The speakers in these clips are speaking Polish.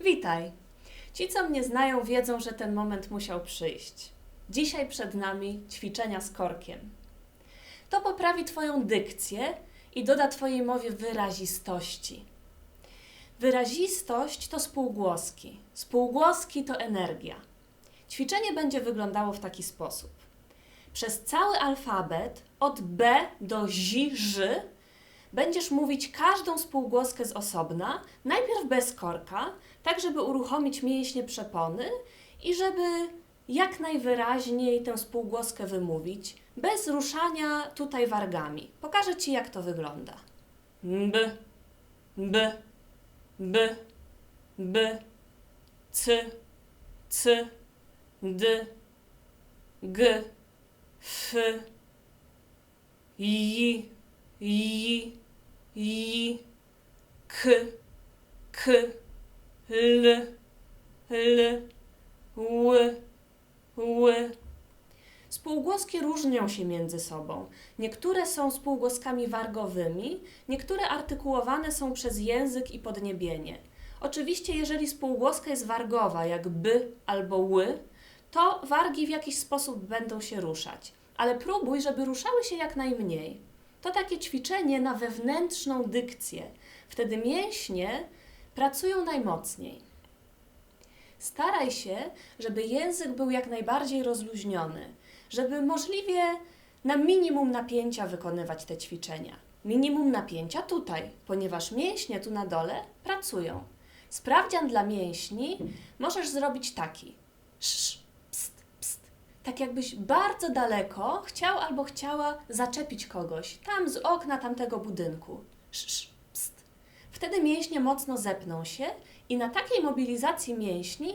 Witaj. Ci, co mnie znają, wiedzą, że ten moment musiał przyjść. Dzisiaj przed nami ćwiczenia z korkiem. To poprawi Twoją dykcję i doda Twojej mowie wyrazistości. Wyrazistość to spółgłoski. Spółgłoski to energia. Ćwiczenie będzie wyglądało w taki sposób. Przez cały alfabet od B do Z, Ż będziesz mówić każdą spółgłoskę z osobna, najpierw bez korka, tak żeby uruchomić mięśnie przepony i żeby jak najwyraźniej tę spółgłoskę wymówić, bez ruszania tutaj wargami. Pokażę Ci, jak to wygląda. B, b, b, b, c, c, d, g, f, j, j, j, k, k, l, l, ł, ły. Spółgłoski różnią się między sobą. Niektóre są spółgłoskami wargowymi, niektóre artykułowane są przez język i podniebienie. Oczywiście, jeżeli spółgłoska jest wargowa, jak by albo ły, to wargi w jakiś sposób będą się ruszać. Ale próbuj, żeby ruszały się jak najmniej. To takie ćwiczenie na wewnętrzną dykcję. Wtedy mięśnie pracują najmocniej. Staraj się, żeby język był jak najbardziej rozluźniony, żeby możliwie na minimum napięcia wykonywać te ćwiczenia. Minimum napięcia tutaj, ponieważ mięśnie tu na dole pracują. Sprawdzian dla mięśni możesz zrobić taki. Sz. Tak jakbyś bardzo daleko chciał albo chciała zaczepić kogoś, tam z okna tamtego budynku. Sz, pst. Wtedy mięśnie mocno zepną się i na takiej mobilizacji mięśni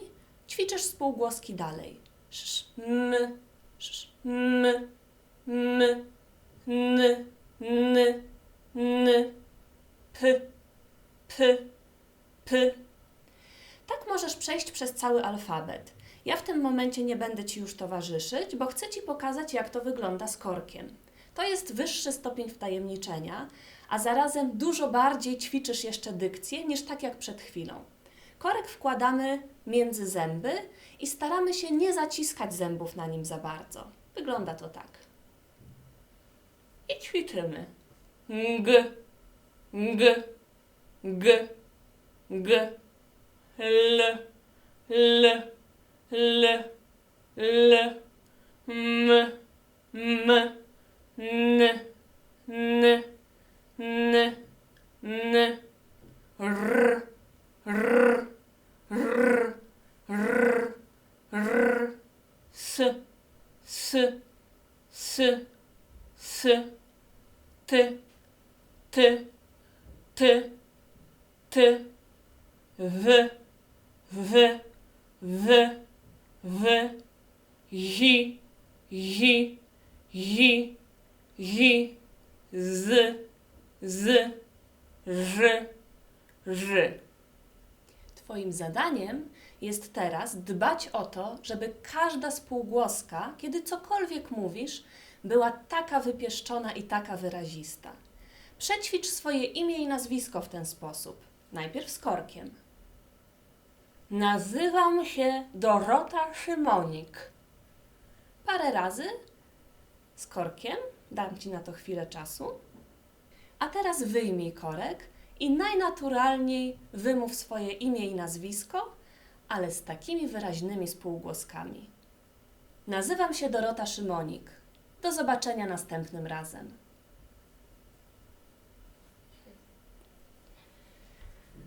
ćwiczysz spółgłoski dalej. Sz, m, sz, m, m, n, n, n, p, p, p. Tak możesz przejść przez cały alfabet. Ja w tym momencie nie będę Ci już towarzyszyć, bo chcę Ci pokazać, jak to wygląda z korkiem. To jest wyższy stopień wtajemniczenia, a zarazem dużo bardziej ćwiczysz jeszcze dykcję niż tak jak przed chwilą. Korek wkładamy między zęby i staramy się nie zaciskać zębów na nim za bardzo. Wygląda to tak. I ćwiczymy. G, g, g, g, l, l, l, l, m, m, n, n, n, n, r, r, r, r, r, s, s, s, s, t, t, t, t, w, w, w, w, j, j, j, j, z, z, ż, ż. Twoim zadaniem jest teraz dbać o to, żeby każda spółgłoska, kiedy cokolwiek mówisz, była taka wypieszczona i taka wyrazista. Przećwicz swoje imię i nazwisko w ten sposób. Najpierw z korkiem. Nazywam się Dorota Szymonik. Parę razy z korkiem. Dam Ci na to chwilę czasu. A teraz wyjmij korek i najnaturalniej wymów swoje imię i nazwisko, ale z takimi wyraźnymi spółgłoskami. Nazywam się Dorota Szymonik. Do zobaczenia następnym razem.